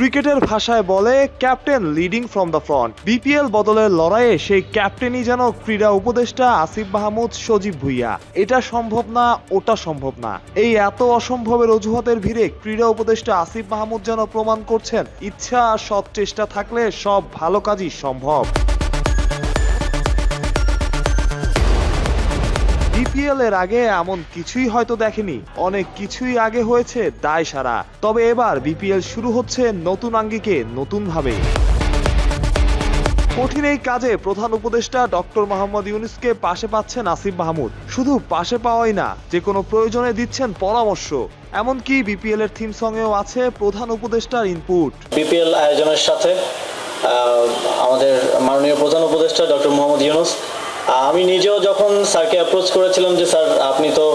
ক্রিকেটের ভাষায় বলে, captain leading from the front. BPL বদলের লড়াইয়ে সেই ক্যাপ্টেনই যেন ক্রীড়া উপদেষ্টা আসিফ মাহমুদ সজীব ভুইয়া। এটা সম্ভব না, ওটা সম্ভব না। এই এত অসম্ভবের অজুহাতের ভিড়ে ক্রীড়া উপদেষ্টা আসিফ মাহমুদ যেন প্রমাণ করছেন, ইচ্ছা সৎ চেষ্টা থাকলে সব ভালো কাজই সম্ভব। বিপিএল এর আগে এমন কিছুই হয়তো দেখেনি। অনেক কিছুই আগে হয়েছে দায় সারা। তবে এবার বিপিএল শুরু হচ্ছে নতুন আঙ্গিকে নতুন ভাবে কঠিন এই কাজে প্রধান উপদেষ্টা ডক্টর মোহাম্মদ ইউনুসকে পাশে পাচ্ছেন আসিফ মাহমুদ। শুধু পাশে পাওয়াই না যে কোনো প্রয়োজনে দিচ্ছেন পরামর্শ। এমনকি বিপিএল এর থিম সঙ্গেও আছে প্রধান উপদেষ্টার ইনপুট বিপিএল আয়োজনের সাথে আমাদের মাননীয় প্রধান উপদেষ্টা ডক্টর মোহাম্মদ ইউনুস আমি নিজেও যখন স্যারকে অ্যাপ্রোচ করেছিলাম যে স্যার আপনি তো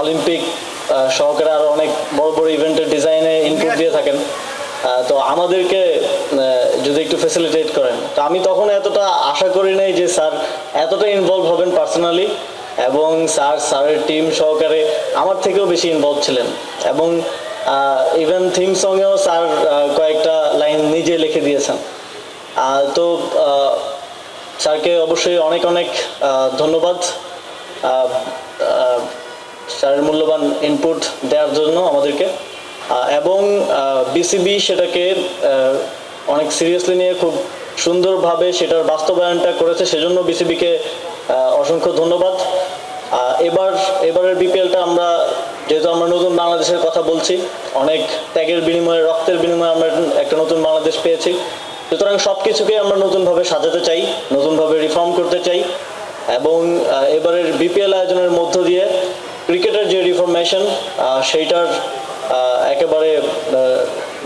অলিম্পিক সহকারে আরও অনেক বড় বড় ইভেন্টের ডিজাইনে ইনপুট দিয়ে থাকেন তো আমাদেরকে যদি একটু ফেসিলিটেট করেন। তো আমি তখন এতটা আশা করি নাই যে স্যার এতটা ইনভলভ হবেন পার্সোনালি এবং স্যার স্যারের টিম সহকারে আমার থেকেও বেশি ইনভলভ ছিলেন এবং ইভেন থিম সঙ্গেও স্যার কয়েকটা লাইন নিজে লিখে দিয়েছেন। তো স্যারকে অবশ্যই অনেক অনেক ধন্যবাদ। স্যারের মূল্যবান ইনপুট দেওয়ার জন্য আমাদেরকে। এবং বিসিবি সেটাকে অনেক সিরিয়াসলি নিয়ে খুব সুন্দরভাবে সেটার বাস্তবায়নটা করেছে, সেজন্য বিসিবিকে অসংখ্য ধন্যবাদ। এবার, এবারের বিপিএলটা আমরা, যেহেতু আমরা নতুন বাংলাদেশের কথা বলছি, অনেক ত্যাগের বিনিময়ে, রক্তের বিনিময়ে আমরা একটা নতুন বাংলাদেশ পেয়েছি। সুতরাং সব কিছুকে আমরা নতুনভাবে সাজাতে চাই, নতুনভাবে রিফর্ম করতে চাই এবং এবারের বিপিএল আয়োজনের মধ্য দিয়ে ক্রিকেটের যে রিফরমেশন সেইটার একেবারে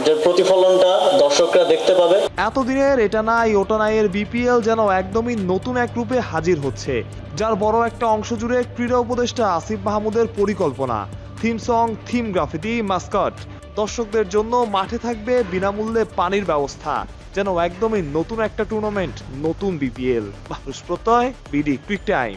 যে প্রতিফলনটা দর্শকরা দেখতে পাবে। এতদিনের এটা নাই, ওটা নাই এর বিপিএল যেন একদমই নতুন এক রূপে হাজির হচ্ছে, যার বড় একটা অংশ জুড়ে ক্রীড়া উপদেষ্টা আসিফ মাহমুদের পরিকল্পনা। Theme song theme graffiti mascot দর্শকদের জন্য মাঠে থাকবে বিনামূল্যে পানির ব্যবস্থা, যেন একদমই নতুন একটা টুর্নামেন্ট নতুন বিপিএল প্রত্যয় বিডি কুইক টাইম